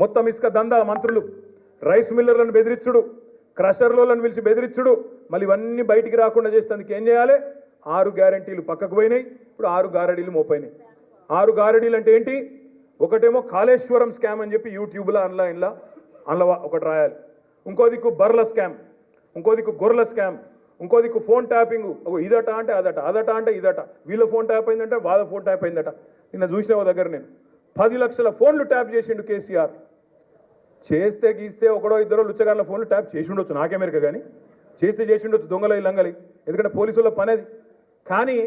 మొత్తం ఇసుక దందా మంత్రులు. రైస్ మిల్లర్లను బెదిరించుడు క్రషర్లను పిలిచి బెదిరించుడు మళ్ళీ ఇవన్నీ బయటికి రాకుండా చేసేందుకు ఏం చేయాలి? ఆరు గ్యారంటీలు పక్కకు పోయినాయి. ఇప్పుడు ఆరు గారడీలు మోపోయినాయి ఆరు గారడీలు అంటే ఏంటి? ఒకటేమో కాళేశ్వరం స్కామ్ అని చెప్పి యూట్యూబ్లో ఆన్లైన్లో అందులో ఒకటి రాయాలి. ఇంకో దిక్కు బర్ల స్కామ్. ఇంకో దిక్కు గొర్రెల స్కామ్. ఇంకో దిక్కు ఫోన్ ట్యాపింగ్. ఇదట అంటే అదట అదట అంటే ఇదట. వీళ్ళ ఫోన్ ట్యాప్ అయిందంటే వాళ్ళ ఫోన్ ట్యాప్ అయిందట. నిన్న చూసిన దగ్గర నేను. పది లక్షల ఫోన్లు ట్యాప్ చేసిండు కేసీఆర్. చేస్తే గీస్తే ఒకడో ఇద్దరో లుచ్చగాళ్ళ ఫోన్లు ట్యాప్ చేసి ఉండొచ్చు. నాకెమెరిక కానీ చేస్తే చేసి ఉండొచ్చు దొంగల లంగలి ఎందుకంటే పోలీసుల పని అది కానీ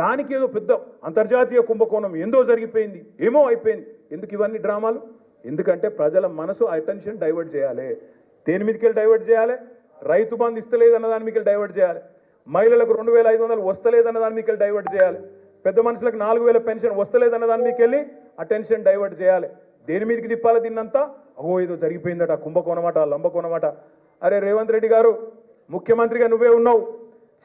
దానికి ఏదో పెద్ద అంతర్జాతీయ కుంభకోణం ఏందో జరిగిపోయింది. ఏమో అయిపోయింది. ఎందుకు ఇవన్నీ డ్రామాలు? ఎందుకంటే ప్రజల మనసు అటెన్షన్ డైవర్ట్ చేయాలి. దేని మీదకి డైవర్ట్ చేయాలి? రైతు బంధు ఇస్తలేదు అన్న దాని మీకు డైవర్ట్ చేయాలి. మహిళలకు రెండు వేల ఐదు వందలు వస్తలేదన్న దాని మీకు డైవర్ట్ చేయాలి. పెద్ద మనుషులకు నాలుగు వేల పెన్షన్ వస్తలేదన్న దాని మీకు వెళ్ళి అటెన్షన్ డైవర్ట్ చేయాలి. దేని మీదకి తిప్పాలి దీన్నంతా? అగో ఏదో జరిగిపోయిందట కుంభకోణమాట లంబకోణమాట. అరే రేవంత్ రెడ్డి గారు ముఖ్యమంత్రిగా నువ్వే ఉన్నావు.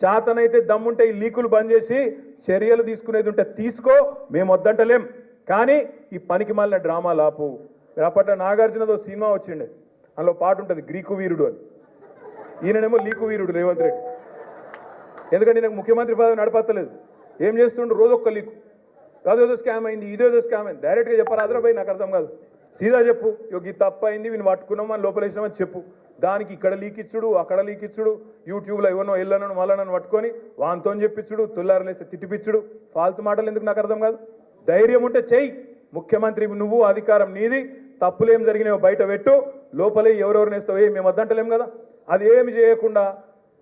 చేతనైతే దమ్ముంటే ఈ లీకులు బంద్ చేసి చర్యలు తీసుకునేది ఉంటే తీసుకో మేము వద్దంటలేం. కానీ ఈ పనికి మాలిన డ్రామా లాపు. అప్పట్లో నాగార్జునదో సినిమా వచ్చిండే. అందులో పాట ఉంటుంది గ్రీకు వీరుడు అని. ఈయననేమో లీకు వీరుడు రేవంత్ రెడ్డి. ఎందుకంటే నాకు ముఖ్యమంత్రి పదవి నడపత్తలేదు. ఏం చేస్తుండ్రు రోజు ఒక్క లీకు అదేదో స్కామ్ అయింది ఇదేదో స్కామ్ అయింది. డైరెక్ట్గా చెప్పారు అదరబాయి నాకు అర్థం కాదు. సీదా చెప్పు. ఇగో ఈ తప్పు అయింది వీని పట్టుకున్నాం అని లోపలేసినామని చెప్పు. దానికి ఇక్కడ లీక్ ఇచ్చుడు అక్కడ లీక్ ఇచ్చుడు యూట్యూబ్లో ఇవ్వనో ఎల్లనను మళ్ళనో పట్టుకొని వాంతో చెప్పించుడు తుల్లారలేస్తే తిట్టిపిచ్చుడు. ఫాల్తు మాటలు ఎందుకు నాకు అర్థం కాదు? ధైర్యం ఉంటే చెయ్యి. ముఖ్యమంత్రి నువ్వు అధికారం నీది. తప్పులేం జరిగినాయో బయట పెట్టు. లోపలే ఎవరెవరు నేస్తావు ఏ మేము వద్దంటలేం కదా? అది ఏమి చేయకుండా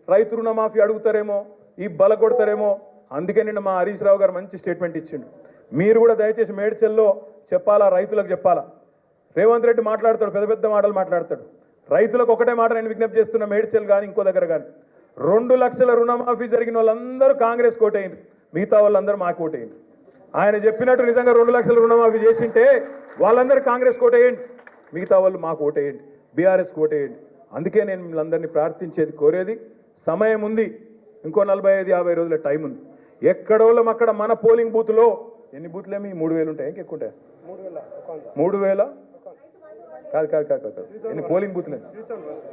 రైతు రుణమాఫీ అడుగుతారేమో ఈ బల కొడతారేమో. అందుకే నిన్న మా హరీష్ రావు గారు మంచి స్టేట్మెంట్ ఇచ్చిండు. మీరు కూడా దయచేసి మేడ్చల్లో చెప్పాలా రైతులకు చెప్పాలా? రేవంత్ రెడ్డి మాట్లాడతాడు పెద్ద పెద్ద మాటలు మాట్లాడతాడు. రైతులకు ఒకటే మాట నేను విజ్ఞప్తి చేస్తున్నా మేడ్చల్ కానీ ఇంకో దగ్గర కానీ రెండు లక్షల రుణమాఫీ జరిగిన వాళ్ళందరూ కాంగ్రెస్ కోటైంది మిగతా వాళ్ళందరూ మాకు ఓటేయండి ఆయన చెప్పినట్టు నిజంగా రెండు లక్షల రుణమాఫీ చేసింటే వాళ్ళందరూ కాంగ్రెస్ కోటేయండి మిగతా వాళ్ళు మాకు ఓటేయండి. బీఆర్ఎస్ కోటేయండి అందుకే నేను మిమ్మల్ని ప్రార్థించేది కోరేది సమయం ఉంది. ఇంకో నలభై ఐదు యాభై రోజుల టైం ఉంది. ఎక్కడోళ్ళం అక్కడ మన పోలింగ్ బూత్లో ఎన్ని బూత్లేమి? మూడు వేలు ఉంటాయి? ఇంకెక్కుంటాయి మూడు వేల. కాదు కాదు కాదు కాదు. ఎన్ని పోలింగ్ బూత్లు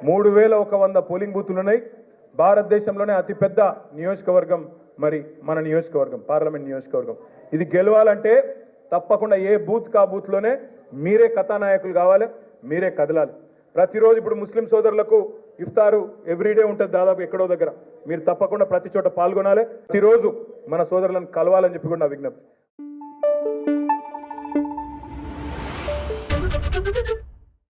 మూడు వేల ఒక వంద పోలింగ్ బూత్లు ఉన్నాయి. భారతదేశంలోనే అతిపెద్ద నియోజకవర్గం మరి మన నియోజకవర్గం పార్లమెంట్ నియోజకవర్గం. ఇది గెలవాలంటే తప్పకుండా ఏ బూత్ కా బూత్లోనే మీరే కథానాయకులు కావాలి మీరే కదలాలి. ప్రతిరోజు ఇప్పుడు ముస్లిం సోదరులకు ఇఫ్తారు ఎవ్రీడే ఉంటుంది దాదాపు ఎక్కడో దగ్గర. మీరు తప్పకుండా ప్రతి చోట పాల్గొనాలి. ప్రతిరోజు మన సోదరులను కలవాలని చెప్పి కూడా నా విజ్ఞప్తి.